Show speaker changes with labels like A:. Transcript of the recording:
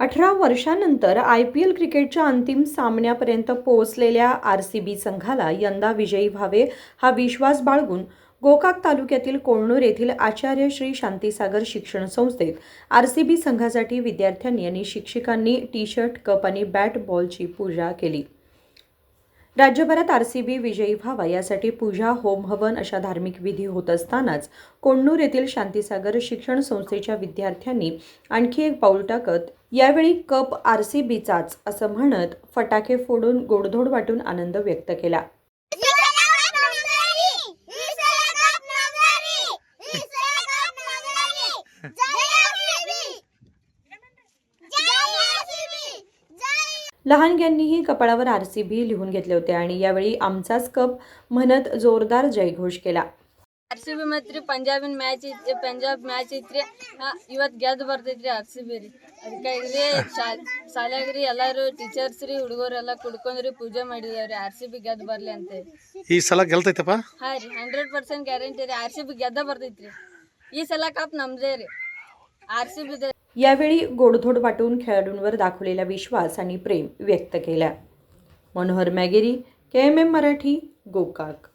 A: अठरा वर्षानंतर I P L क्रिकेटच्या अंतिम सामन्यापर्यंत पोहोचलेल्या आर सी बी संघाला यंदा विजयी व्हावे हा विश्वास बाळगून गोकाक तालुक्यातील कोळनूर येथील आचार्य श्री शांतीसागर शिक्षण संस्थेत आर सी बी संघासाठी विद्यार्थ्यांनी आणि शिक्षकांनी टी शर्ट कप आणि बॅट बॉलची पूजा केली. राज्यभरात आर सी बी विजयी व्हावा यासाठी पूजा होम हवन अशा धार्मिक विधी होत असतानाच कोण्णूर येथील शांतीसागर शिक्षण संस्थेच्या विद्यार्थ्यांनी आणखी एक पाऊल टाकत यावेळी कप आर सी बीचाच असं म्हणत फटाके फोडून गोडधोड वाटून आनंद व्यक्त केला. लहानग्यांनीही कपाळावर आर सी बी लिहून घेतले होते आणि यावेळी आमचाच कप म्हणत जोरदार जयघोष केला
B: ಆರ್ ಸಿ ಬಿ ಮತ್ತು ರೀ ಪಂಜಾಬಿನ ಮ್ಯಾಚ್ ಐತ್ರಿ ಪಂಜಾಬ್ ಮ್ಯಾಚ್ ಐತ್ರಿ ಇವತ್ತು ಗೆದ್ದು ಬರ್ತೈತ್ರಿ ಆರ್ ಸಿ ಬಿ ರೀ ಅದಕ್ಕಾಗಿ ರೀ ಶಾಲ್ಯಾಗ ರೀ ಎಲ್ಲರೂ ಟೀಚರ್ಸ್ ರೀ ಹುಡುಗರೆಲ್ಲ ಕುಡ್ಕೊಂಡ್ರಿ ಪೂಜೆ ಮಾಡಿದಾವ್ರಿ ಆರ್ ಸಿ ಬಿ ಗೆದ್ದು ಬರ್ಲಿ ಅಂತ
C: ಈ ಸಲ ಗೆಲ್ತೈತಪ್ಪ
B: ಹಾಂ ರೀ ಹಂಡ್ರೆಡ್ ಪರ್ಸೆಂಟ್ ಗ್ಯಾರಂಟಿ ರೀ ಆರ್ ಸಿ ಬಿ ಗೆದ್ದ ಬರ್ತೈತ್ರಿ ಈ ಸಲ ಕಪ್ ನಮ್ದೇ ರೀ ಆರ್ ಸಿ ಬಿದ
A: यावेळी गोडधोड वाटून खेळाडूंवर दाखवलेला विश्वास आणि प्रेम व्यक्त केला. Manohar Mageri K M M Marathi Gokak.